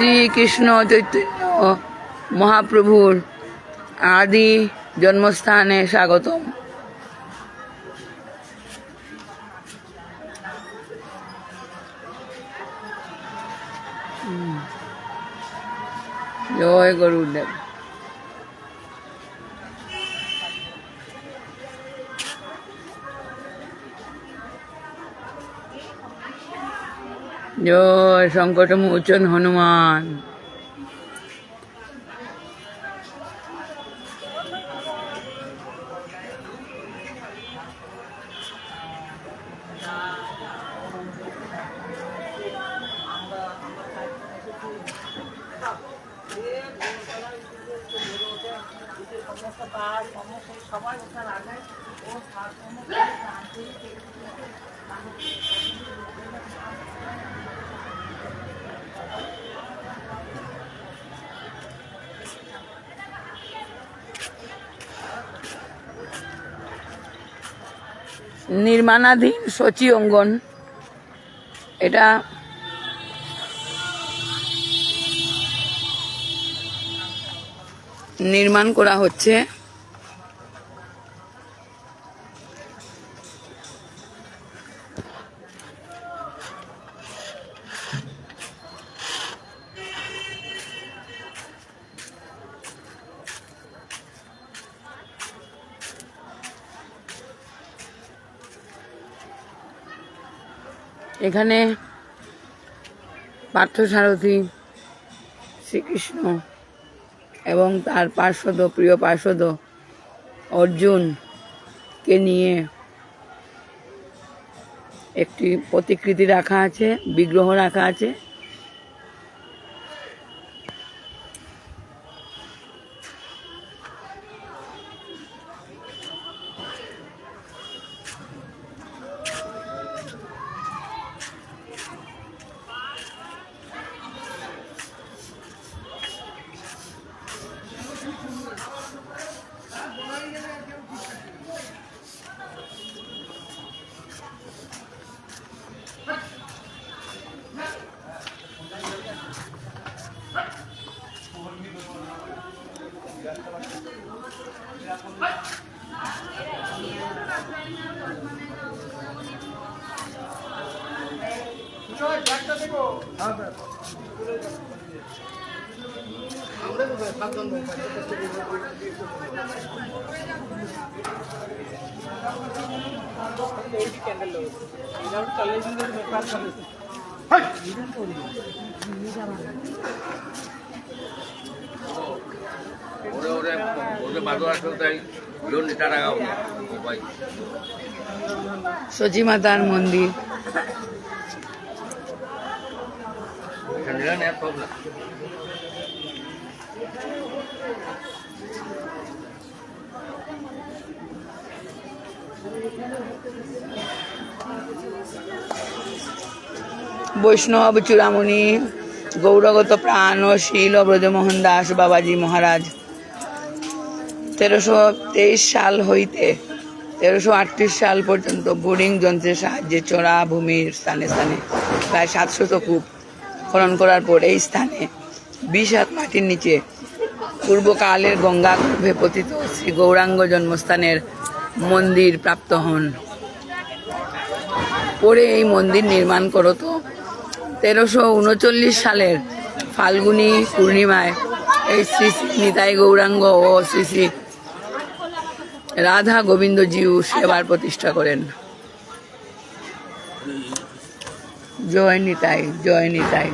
শ্রীকৃষ্ণ চৈতন্য মহাপ্রভুর আদি জন্মস্থানে স্বাগতম। জয় গরুদেব জয় সংকট মোচন হনুমান। নির্মাণাধীন সচি অঙ্গন। এটা নির্মাণ করা হচ্ছে। এখানে পার্থসারথী শ্রীকৃষ্ণ এবং তার পার্শ্বদ, প্রিয় পার্শ্বদ অর্জুনকে নিয়ে একটি প্রতিকৃতি রাখা আছে, বিগ্রহ রাখা আছে। ওরে ওরে ওরে বাদু আসলে তাই লোন নিতে টাকা ভাই মন্দির। না প্রবলেম বৈষ্ণব চূড়ামণি, গৌরগত প্রাণ ও শীল ব্রজমোহন দাস বাবাজি মহারাজ। তেরোশো তেইশ সাল হইতে তেরোশো সাল পর্যন্ত বোরিং যন্ত্রের সাহায্যে চড়া ভূমির স্থানে স্থানে, প্রায় সাতশত কূপ খনন করার পর এই স্থানে বিশ হাত মাটির নিচে পূর্বকালের গঙ্গা গর্ভে পতিত শ্রী গৌরাঙ্গ জন্মস্থানের মন্দির প্রাপ্ত হন। পরে এই মন্দির নির্মাণ করত তেরোশো উনচল্লিশ সালের ফাল্গুনি পূর্ণিমায় এই শ্রী শ্রী নিতাই গৌরাঙ্গ ও শ্রী শ্রী রাধা গোবিন্দজিউ সেবার প্রতিষ্ঠা করেন। জয় নিতাই জয় নিতাই।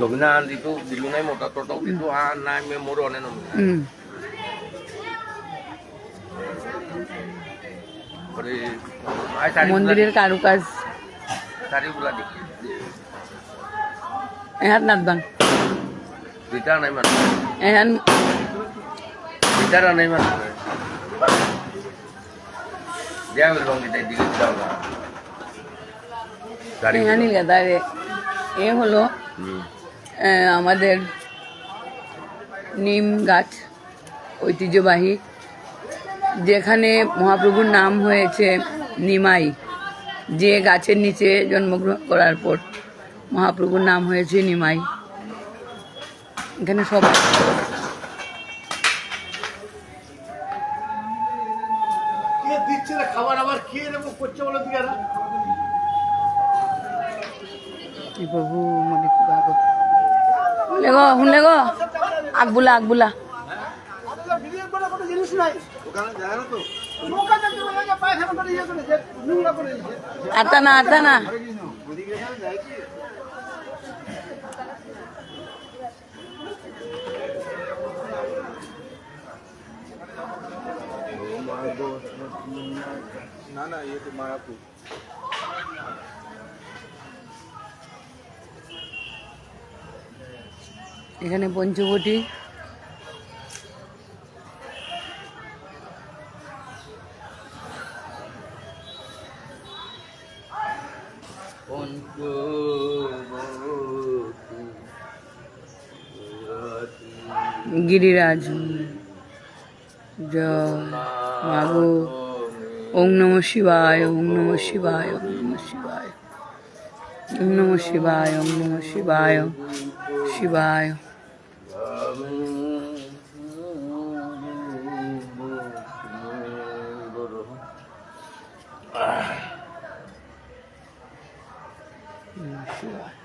দক্ষিণা দিতো দিলো নাই মোটা টোটাও দিতো আর নাই মে মোর অনে নমি হুম পরে আই শাড়ি মন্দিরের কারুকাজ শাড়িগুলা দেখি এহাত নাথবান দিতা নাই মানে এহান দিতারা নাই মানে দেয়া হইল দিতাই দিকে দিতাম না শাড়ি এহানি লেদারে এ হলো হুম আহ, আমাদের নিম গাছ ঐতিহ্যবাহী, যেখানে মহাপ্রভুর নাম হয়েছে নিমাই, যে গাছের নিচে জন্মগ্রহণ করার পর মহাপ্রভুর নাম হয়েছে নিমাই। এখানে সব আগবুলা আগবুলা আপনাদের ভিডিও করে কোনো জিনিস নাই নৌকা দেখতে বলে এখানে পঞ্চবটি গিরিরাজ। জয় মাগো। ওম নম শিবায় ওম নম শিবায় ওম নম শিবায়। ওম নম শিবায় ওম নম শিবায় শিবায় নম শিবায়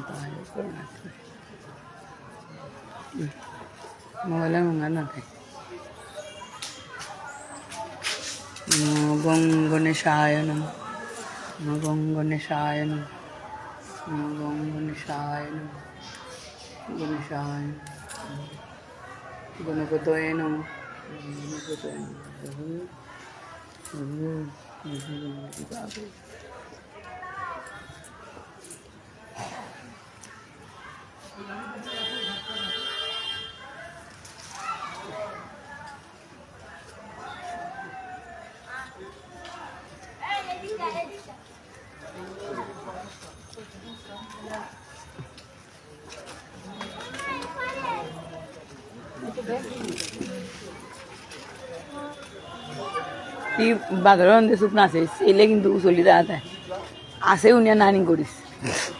শিবায় শান্তায় করুণাত্মে মোবাইলে মঙ্গা না থাকে নমো গং গণেশায় নম নমো গং গণেশায় নম নমো গং গণেশায় নম গণেশায় নমঃ। গণপতয়ে নম গণপতয়ে নম প্রভু প্রভু প্রভু গণপতি বাবু ती বাজারের মধ্যে শুকনো আছে সেলে কিন্তু চলি দাঁড়াতে আছে উনিয়া নানি করিস না না সময় চলে গেছে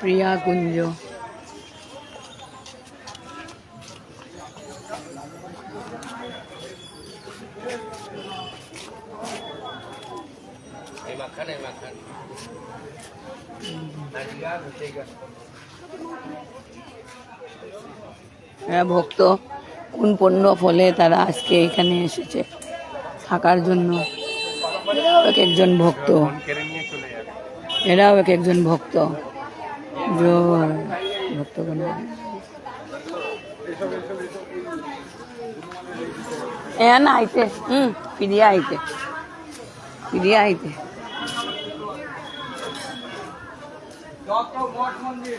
প্রিয়া কুঞ্জ. এরা ভক্ত কোন পণ্য ফলে তারা আজকে এখানে এসেছে থাকার জন্য? এক একজন ভক্ত। এরাও এক একজন ভক্ত। ভক্তগণ এ না আইতে হুম ফিরিয়ে আইতে। ফিরিয়ে আইতে। মন্দির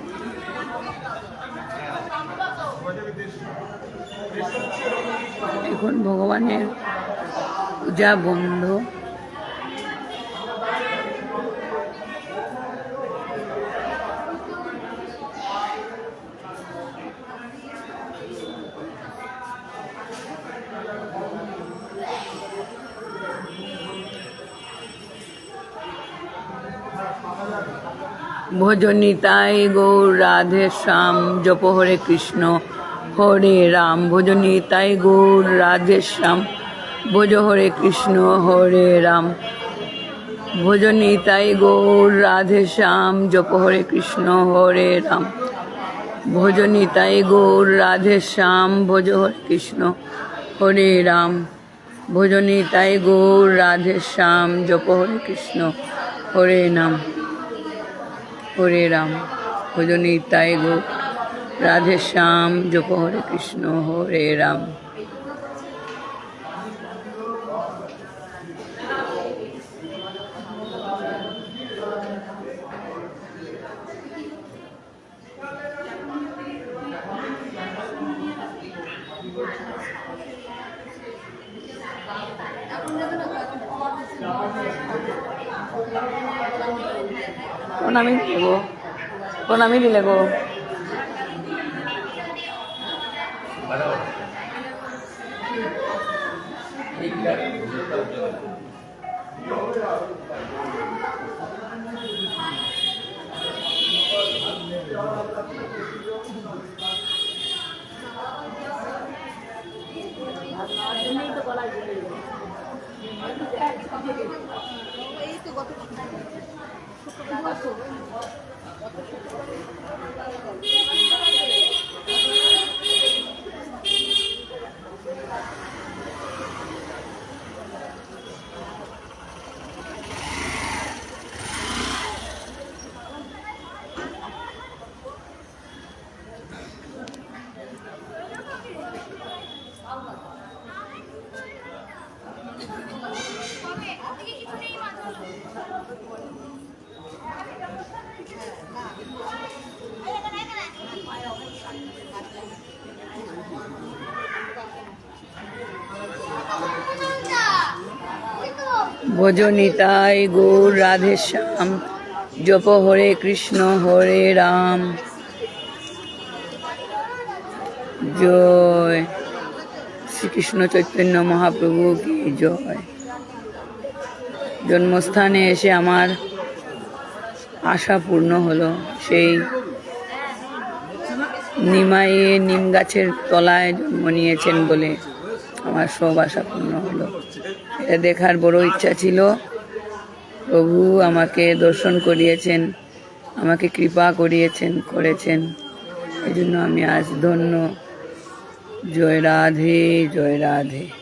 এখন ভগবানের পূজা বন্ধ। ভোজনিতায় গৌর রাধে শ্যাম জপ হরে কৃষ্ণ। হরে রাম ভজনিতাই গৌর রাধে শ্যাম ভজ হরে কৃষ্ণ, হরে রাম। ভজনিতাই গৌর রাধে শ্যাম জপ হরে কৃষ্ণ, হরে রাম। ভজনিতাই গৌর রাধে শ্যাম ভজ হরে কৃষ্ণ, হরে রাম। ভজনিতাই গৌর রাধে শ্যাম জপ হরে কৃষ্ণ, হরে নাম। হরে রাম। ভজনিতাই গৌর। রাধে শ্যাম জপ হরে কৃষ্ণ হরে রাম। কোন আমি দিলে গো গো ভজনিতাই গৌর রাধে শ্যাম। জপ হরে কৃষ্ণ, হরে রাম। জয়। শ্রীকৃষ্ণ চৈতন্য মহাপ্রভু কি জয়। জন্মস্থানে এসে আমার আশা পূর্ণ হলো। সেই নিমাইয়ে নিম গাছের তলায় জন্ম নিয়েছেন বলে আমার সব আশা পূর্ণ হলো। দেখার বড় ইচ্ছা ছিল। প্রভু আমাকে দর্শন করিয়েছেন, আমাকে কৃপা করিয়েছেন, করেছেন। এই জন্য আমি আজ ধন্য। জয় রাধে জয় রাধে।